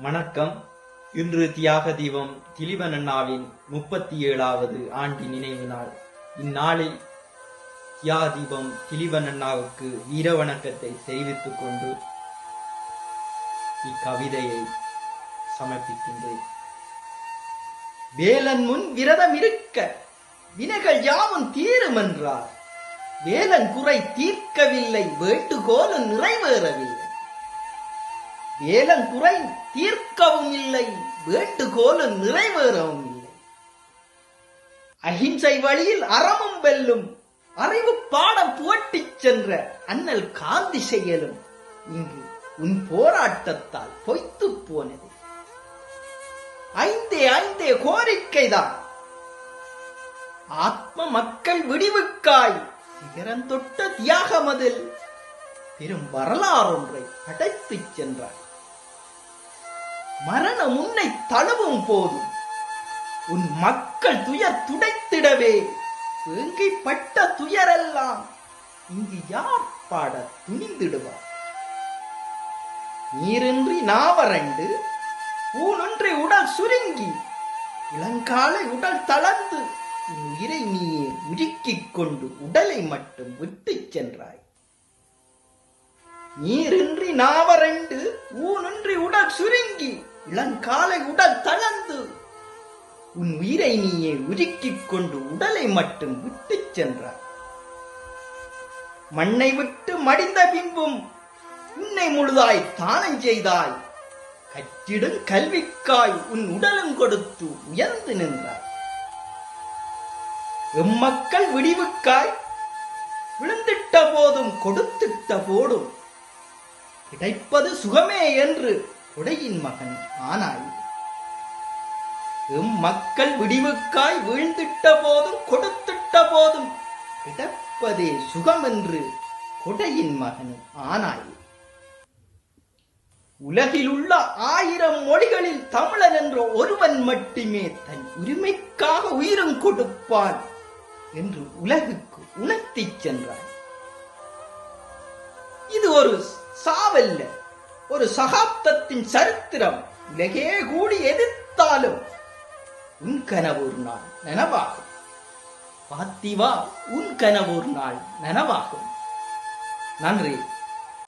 வணக்கம். இன்று தியாக தீபம் திலீபன் அண்ணாவின் முப்பத்தி ஏழாவது ஆண்டு நினைவு நாள். இந்நாளில் தியாக தீபம் திலீபன் அண்ணாவுக்கு வீர வணக்கத்தை தெரிவித்துக் கொண்டு இக்கவிதையை சமர்ப்பிக்கின்றேன். வேலன் முன் விரதம் இருக்க வினைகள் யாவும் தீரும் என்றார் வேலன் குறை தீர்க்கவில்லை வேண்டுகோலும் நிறைவேறவில்லை. ஏலம் குறை தீர்க்கவும் இல்லை வேண்டுகோலும் நிறைவேறவும் இல்லை. அஹிம்சை வழியில் அறமும் வெல்லும் அறிவு பாடம் புகட்டிச் சென்ற அண்ணல் காந்தி செயலும் இங்கு உன் போராட்டத்தால் பொய்த்து போனது. ஐந்தே ஐந்தே கோரிக்கைதான். ஆத்ம மக்கள் விடிவுக்காய் சிகரம் தொட்ட தியாகமதில் பெரும் வரலாறொன்றை படைத்துச் சென்றார். மரணம் உன்னை தழுவும் போதும் உன் மக்கள் துயர் துடைத்திடவே. வேங்கைப்பட்ட துயரெல்லாம் இங்கு யார் பாட துணிந்திடுவார் நீரின்றி நாவரண்டு ஊனொன்றை உடல் சுருங்கி இளங்காலை உடல் தளர்ந்து உயிரை நீயே உருக்கிக் கொண்டு உடலை மட்டும் விட்டுச் சென்றாய். நீரின்றி நாவரண்டு ஊனின்றி உடல் சுருங்கி இளங்காலை உடல் தளர்ந்து. உன் உயிரை நீயே உருக்கிக் கொண்டு உடலை மட்டும் விட்டுச் சென்றார் மண்ணை விட்டு மடிந்த பின்பும் உன்னை முழுதாய் தானம் செய்தாய். கற்றிடும் கல்விக்காய் உன் உடலும் கொடுத்து உயர்ந்து நின்றாய். எம்மக்கள் விடிவுக்காய் விழுந்திட்ட போதும் கொடுத்திட்ட போடும் கிடைப்பது சுகமே என்று உடையின் மகன் ஆனாய். எம் மக்கள் விடிவுக்காய் வீழ்ந்திட்ட போதும் கொடுத்திட்ட போதும் கிடைப்பதே சுகம் என்று கொடையின் மகன் ஆனாய். உலகில் உள்ள ஆயிரம் மொழிகளில் தமிழன் என்ற ஒருவன் மட்டுமே தன் உரிமைக்காக உயிரும் கொடுப்பான் என்று உலகுக்கு உணர்த்திச் சென்றான். இது ஒரு சாவல்ல. ஒரு சகாப்தத்தின் சரித்திரம் உலகே கூடி எதிர்த்தாலும் உன் கனவூர் நாள் நனவாகும். பாத்திவா உன் கனவூர் நாள் நனவாகும். நன்றி.